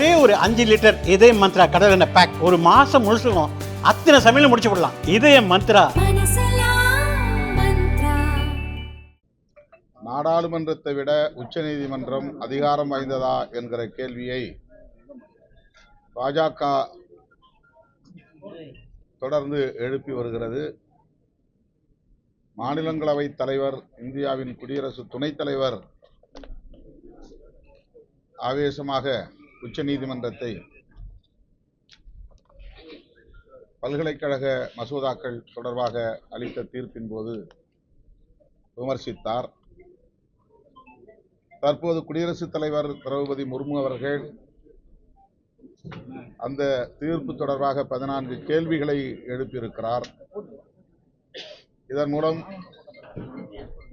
ஒரே ஒரு அஞ்சு லிட்டர் இதய மந்த்ரா கடல் எண்ணெய் பேக் ஒரு மாசம் முழுசுக்கும் அத்தனை சமையலும் முடிச்சு விடலாம். இதய மந்த்ரா. நாடாளுமன்றத்தை விட உச்சநீதிமன்றம் அதிகாரம் வாய்ந்ததா என்கிற கேள்வியை பாஜக தொடர்ந்து எழுப்பி வருகிறது. மாநிலங்களவை தலைவர் இந்தியாவின் குடியரசு துணைத் தலைவர் ஆவேசமாக உச்ச நீதிமன்றத்தை பல்கலைக்கழக மசோதாக்கள் தொடர்பாக அளித்த தீர்ப்பின் போது விமர்சித்தார். தற்போது குடியரசுத் தலைவர் திரௌபதி முர்மு அவர்கள் அந்த தீர்ப்பு தொடர்பாக பதினான்கு கேள்விகளை எழுப்பியிருக்கிறார். இதன் மூலம்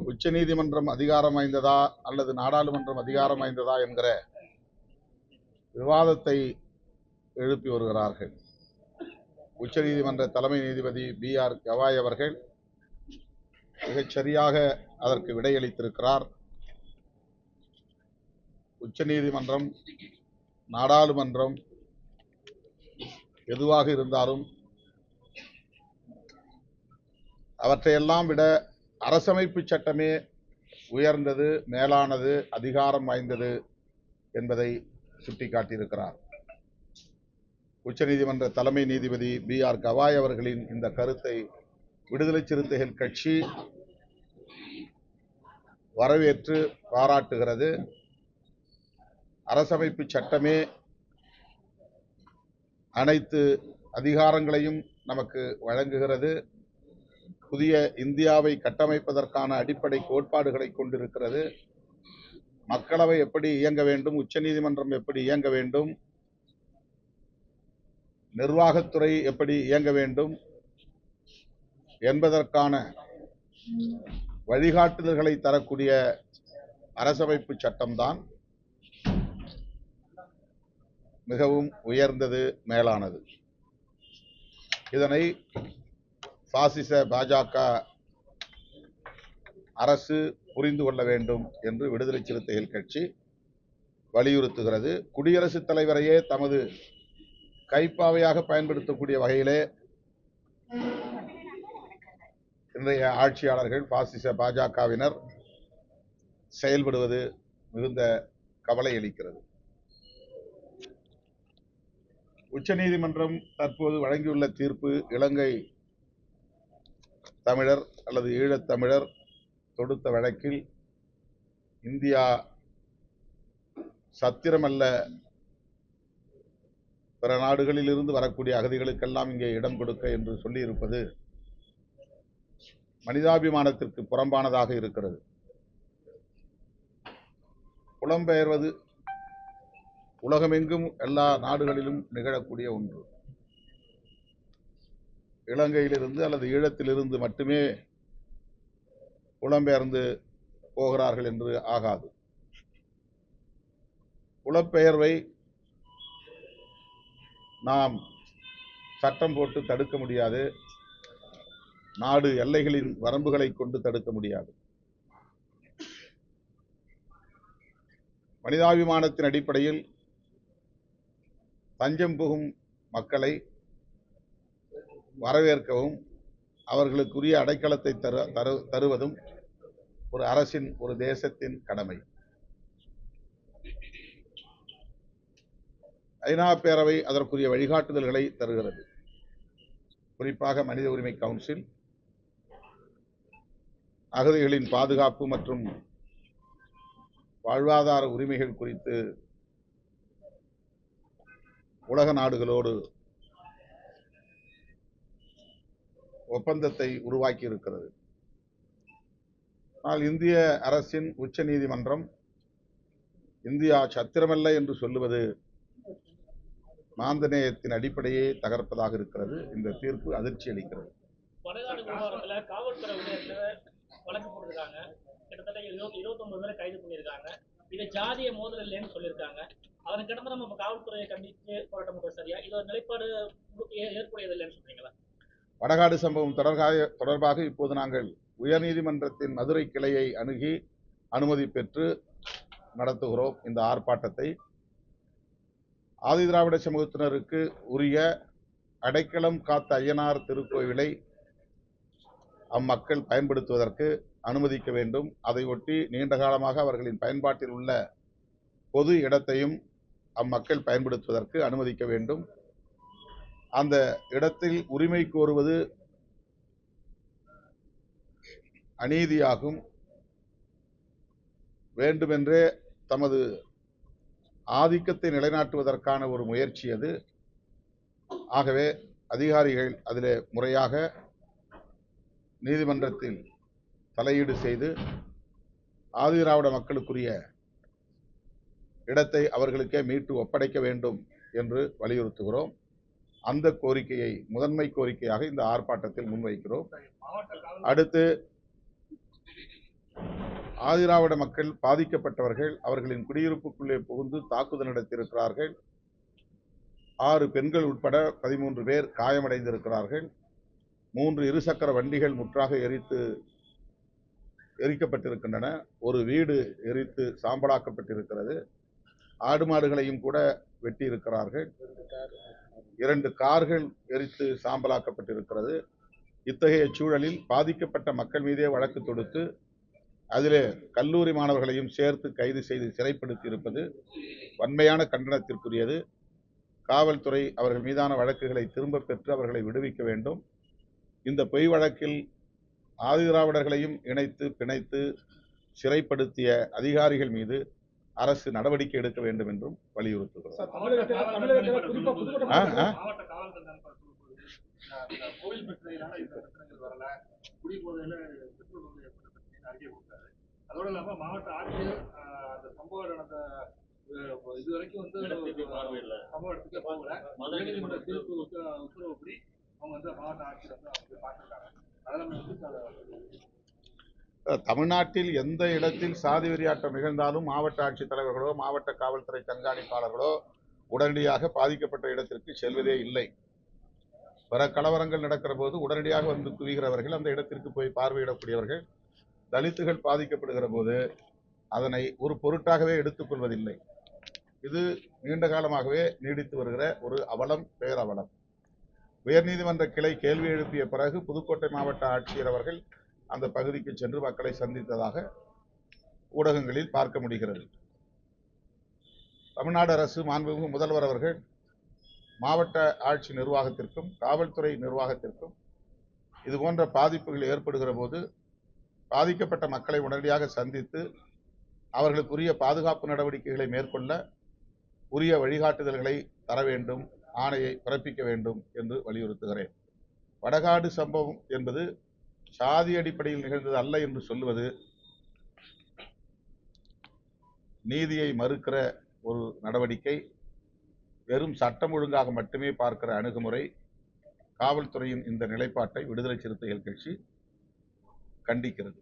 உச்ச நீதிமன்றம் அதிகாரம் வாய்ந்ததா அல்லது நாடாளுமன்றம் அதிகாரம் வாய்ந்ததா என்கிற விவாதத்தை எழுப்பி வருகிறார்கள். உச்சநீதிமன்ற தலைமை நீதிபதி பி ஆர் கவாய் அவர்கள் மிகச்சரியாக அதற்கு விடையளித்திருக்கிறார். உச்சநீதிமன்றம் நாடாளுமன்றம் எதுவாக இருந்தாலும் அவற்றையெல்லாம் விட அரசமைப்பு சட்டமே உயர்ந்தது மேலானது அதிகாரம் வாய்ந்தது என்பதை சுட்டிக்காட்டியிருக்கிறார். உச்சநீதிமன்ற தலைமை நீதிபதி பி ஆர் கவாய் அவர்களின் இந்த கருத்தை விடுதலை சிறுத்தைகள் கட்சி வரவேற்று பாராட்டுகிறது. அரசமைப்பு சட்டமே அனைத்து அதிகாரங்களையும் நமக்கு வழங்குகிறது. புதிய இந்தியாவை கட்டமைப்பதற்கான அடிப்படை கோட்பாடுகளை கொண்டிருக்கிறது. மக்களவை எப்படி இயங்க வேண்டும் உச்சநீதிமன்றம் எப்படி இயங்க வேண்டும் நிர்வாகத்துறை எப்படி இயங்க வேண்டும் என்பதற்கான வழிகாட்டுதல்களை தரக்கூடிய அரசமைப்பு சட்டம்தான் மிகவும் உயர்ந்தது மேலானது. இதனை பாசிச பாஜக அரசு புரிந்து கொள்ள வேண்டும் என்று விடுதலை சிறுத்தைகள் கட்சி வலியுறுத்துகிறது. குடியரசுத் தலைவரையே தமது கைப்பாவையாக பயன்படுத்தக்கூடிய வகையிலே இன்றைய ஆட்சியாளர்கள் பாசிச பாஜகவினர் செயல்படுவது மிகுந்த கவலை அளிக்கிறது. உச்சநீதிமன்றம் தற்போது வழங்கியுள்ள தீர்ப்பு இலங்கை தமிழர் அல்லது ஈழத்தமிழர் தொடுத்த வழக்கில் இந்தியா சத்திரமல்ல. பிற நாடுகளிலிருந்து வரக்கூடிய அகதிகளுக்கெல்லாம் இங்கே இடம் கொடுக்க என்று சொல்லியிருப்பது மனிதாபிமானத்திற்கு புறம்பானதாக இருக்கிறது. புலம்பெயர்வது உலகமெங்கும் எல்லா நாடுகளிலும் நிகழக்கூடிய ஒன்று. இலங்கையிலிருந்து அல்லது ஈழத்திலிருந்து மட்டுமே புலம்பெயர்ந்து போகிறார்கள் என்று ஆகாது. புலப்பெயர்வை நாம் சட்டம் போட்டு தடுக்க முடியாது. நாடு எல்லைகளின் வரம்புகளை கொண்டு தடுக்க முடியாது. மனிதாபிமானத்தின் அடிப்படையில் தஞ்சம் புகும் மக்களை வரவேற்கவும் அவர்களுக்குரிய அடைக்கலத்தை தரு தரு தருவதும் ஒரு அரசின் ஒரு தேசத்தின் கடமை. ஐநா பேரவை அதற்குரிய வழிகாட்டுதல்களை தருகிறது. குறிப்பாக மனித உரிமை கவுன்சில் அகதிகளின் பாதுகாப்பு மற்றும் வாழ்வாதார உரிமைகள் குறித்து உலக நாடுகளோடு ஒப்பந்தத்தை உருவாக்கி இருக்கிறது ஆனால் இந்திய அரசின் உச்ச நீதிமன்றம் இந்தியா சத்திரமல்ல என்று சொல்லுவது மாந்தநேயத்தின் அடிப்படையே தகர்ப்பதாக இருக்கிறது. இந்த தீர்ப்பு அதிர்ச்சி அளிக்கிறது. வடநாடு காவல்துறை ஊழியர்ல வழக்கு போட்டிருக்காங்க. கிட்டத்தட்ட இருபத்தொன்பது பேரை கைது பண்ணியிருக்காங்க. இது ஜாதிய மோதல் இல்லைன்னு சொல்லியிருக்காங்க. அதனை கடந்து நம்ம காவல்துறையை கண்டித்து போராட்டம் சரியா? இது ஒரு நிலைப்பாடு உங்களுக்கு ஏ- ஏற்புடையது இல்லைன்னு சொல்றீங்களா? வடகாடு சம்பவம் தொடர்பாக தொடர்பாக இப்போது நாங்கள் உயர்நீதிமன்றத்தின் மதுரை கிளையை அணுகி அனுமதி பெற்று நடத்துகிறோம் இந்த ஆர்ப்பாட்டத்தை. ஆதிதிராவிட சமூகத்தினருக்கு உரிய அடைக்கலம் காத்த ஐயனார் திருக்கோவிலை அம்மக்கள் பயன்படுத்துவதற்கு அனுமதிக்க வேண்டும். அதையொட்டி நீண்ட காலமாக அவர்களின் பயன்பாட்டில் உள்ள பொது இடத்தையும் அம்மக்கள் பயன்படுத்துவதற்கு அனுமதிக்க வேண்டும். அந்த இடத்தில் உரிமை கோருவது அநீதியாகும். வேண்டுமென்றே தமது ஆதிக்கத்தை நிலைநாட்டுவதற்கான ஒரு முயற்சி அது. ஆகவே அதிகாரிகள் அதிலே முறையாக நீதிமன்றத்தில் தலையீடு செய்து ஆதிதிராவிட மக்களுக்குரிய இடத்தை அவர்களுக்கே மீட்டு ஒப்படைக்க வேண்டும் என்று வலியுறுத்துகிறோம். அந்த கோரிக்கையை முதன்மை கோரிக்கையாக இந்த ஆர்ப்பாட்டத்தில் முன்வைக்கிறோம். அடுத்து ஆதிராவிட மக்கள் பாதிக்கப்பட்டவர்கள் அவர்களின் குடியிருப்புக்குள்ளே புகுந்து தாக்குதல் நடத்தியிருக்கிறார்கள். ஆறு பெண்கள் உட்பட பதிமூன்று பேர் காயமடைந்திருக்கிறார்கள். மூன்று இருசக்கர வண்டிகள் முற்றாக எரித்து எரிக்கப்பட்டிருக்கின்றன. ஒரு வீடு எரித்து சாம்பலாக்கப்பட்டிருக்கிறது. ஆடு மாடுகளையும் கூட வெட்டியிருக்கிறார்கள். இரண்டு கார்கள் எரித்து சாம்பலாக்கப்பட்டிருக்கிறது. இத்தகைய சூழலில் பாதிக்கப்பட்ட மக்கள் மீதே வழக்கு தொடுத்து அதிலே கல்லூரி மாணவர்களையும் சேர்த்து கைது செய்து சிறைப்படுத்தி இருப்பது வன்மையான கண்டனத்திற்குரியது. காவல்துறை அவர்கள் மீதான வழக்குகளை திரும்பப் பெற்று அவர்களை விடுவிக்க வேண்டும். இந்த பொய் வழக்கில் ஆதிதிராவிடர்களையும் இணைத்து பிணைத்து சிறைப்படுத்திய அதிகாரிகள் மீது அரசு நடவடிக்கை எடுக்க வேண்டும் என்றும் வலியுறுத்துகிறோம். அதோட இல்லாம மாவட்ட ஆட்சியர் ஆஹ், அந்த சம்பவம் நடந்த இது வரைக்கும் வந்து சம்பவ இடத்துக்கு போகல. உயர்நீதிமன்ற தீர்ப்பு உத்த- உத்தரவுப்படி அவங்க வந்து மாவட்ட ஆட்சியர் வந்து அவங்க பார்த்திருக்காங்க. அதெல்லாம் தமிழ்நாட்டில் எந்த இடத்தில் சாதி வெறியாட்டம் நிகழ்ந்தாலும் மாவட்ட ஆட்சித்தலைவர்களோ மாவட்ட காவல்துறை கண்காணிப்பாளர்களோ உடனடியாக பாதிக்கப்பட்ட இடத்திற்கு செல்வதே இல்லை. பிற கலவரங்கள் நடக்கிற போது உடனடியாக வந்து குவிகிறவர்கள் அந்த இடத்திற்கு போய் பார்வையிடக்கூடியவர்கள் தலித்துகள் பாதிக்கப்படுகிற போது அதனை ஒரு பொருட்டாகவே எடுத்துக்கொள்வதில்லை இது நீண்ட காலமாகவே நீடித்து வருகிற ஒரு அவலம் பேரவலம். உயர்நீதிமன்ற கிளை கேள்வி எழுப்பிய பிறகு புதுக்கோட்டை மாவட்ட ஆட்சியர் அவர்கள் அந்த பகுதிக்கு சென்று மக்களை சந்தித்ததாக ஊடகங்களில் பார்க்க முடிகிறது. தமிழ்நாடு அரசு மாண்புமிகு முதல்வர் அவர்கள் மாவட்ட ஆட்சி நிர்வாகத்திற்கும் காவல்துறை நிர்வாகத்திற்கும் இது போன்ற பாதிப்புகள் ஏற்படுகிற போது பாதிக்கப்பட்ட மக்களை உடனடியாக சந்தித்து அவர்களுக்குரிய பாதுகாப்பு நடவடிக்கைகளை மேற்கொள்ள உரிய வழிகாட்டுதல்களை தர வேண்டும் ஆணையை பிறப்பிக்க வேண்டும் என்று வலியுறுத்துகிறேன். வடகாடு சம்பவம் என்பது சாதி அடிப்படையில் நிகழ்ந்தது அல்ல என்று சொல்லுவது நீதியை மறுக்கிற ஒரு நடவடிக்கை வெறும் சட்டம் ஒழுங்காக மட்டுமே பார்க்கிற அணுகுமுறை காவல்துறையின் இந்த நிலைப்பாட்டை விடுதலை சிறுத்தைகள் கட்சி கண்டிக்கிறது.